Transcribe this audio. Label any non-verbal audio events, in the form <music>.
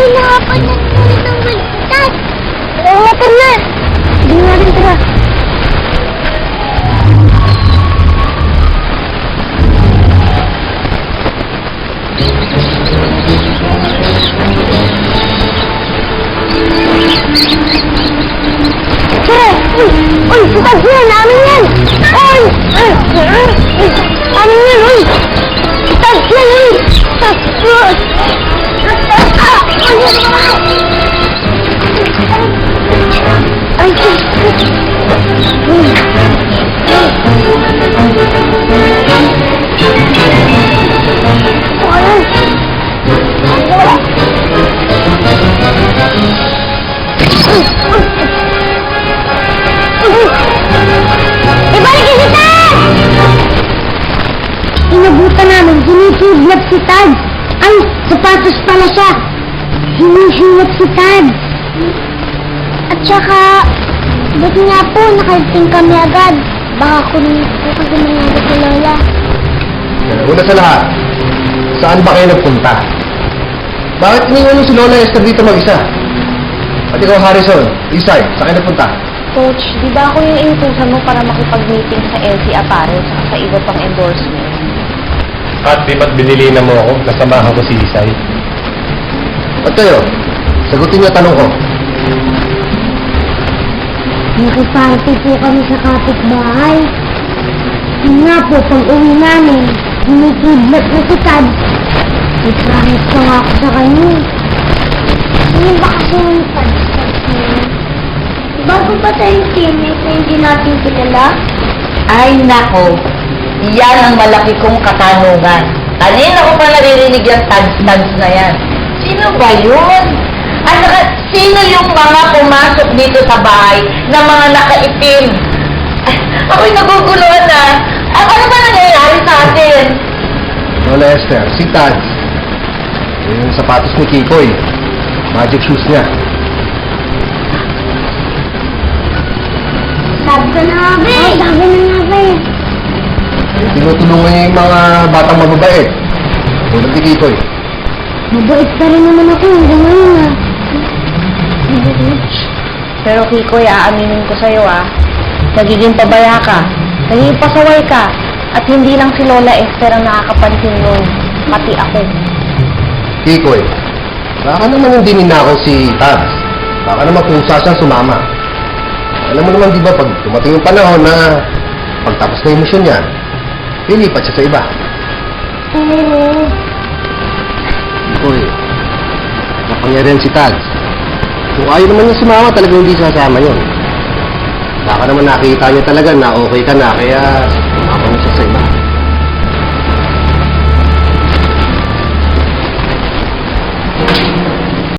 hinahapan niya ngunit ng Oh Oo nga, tara. Hindi nga sapatos pala siya. Hinihinap si Tag. At saka, buti nga po, nakaliting kami agad. Baka kunin po kasi nangyari si Lola. Una sa lahat, saan ba kayo nagpunta? Bakit iniwan mo si Lola Esther dito mag-isa? At ikaw, Harrison, Isay, saan kayo nagpunta? Coach, di ba ako yung inutusan mo para makipag-meeting sa LC Apparel at sa iba pang endorsement? At di ba't binili na mo ako? Kasamahan ko si Isay. At kayo, sagutin niyo tanong ko. Nakiparte po kami sa kapitbahay. Yun nga po, pag uwi namin, sinikidnap na si Tad. I-promise ko nga ako sa kanya. Sino ba kasi yung Tad? Bago ba tayong teammate na hindi natin kilala? Ay, nako. Yan ang malaki kong katanungan. Kanina ko pa naririnig yung tags-tags na yan. Sino ba yun? At sino yung mga pumasok dito sa bahay na mga nakaitim? <laughs> Ako'y naguguluhan na. Ano, ano ba nangyayari sa atin? Lola Esther, si Tad. Yung sapatos ni Kikoy. Magic shoes niya. Sabi ko na nga, be! Oh, sabi na nga, be! Tinutulungan niya yung mga batang mababait. Tulad ni Kikoy. Mabait pa rin naman ako hanggang ngayon, ah. Pero Kikoy, aaminin ko sa'yo ah, nagiging pabaya ka, nagiging pasaway ka, at hindi lang si Lola Esther ang nakakapansin nun, pati ako. Kikoy, baka naman hindi ninakaw si Tabs. Baka naman kusa siyang sumama. Alam mo naman di ba pag dumating yung panahon na pagtapos na yung misyon niya, lilipat siya sa iba. Oo. Napangyarihan si Tabs. Kung ayaw naman niya sumama, talagang hindi sasama yun. Baka naman nakita niya talaga na okay ka na, kaya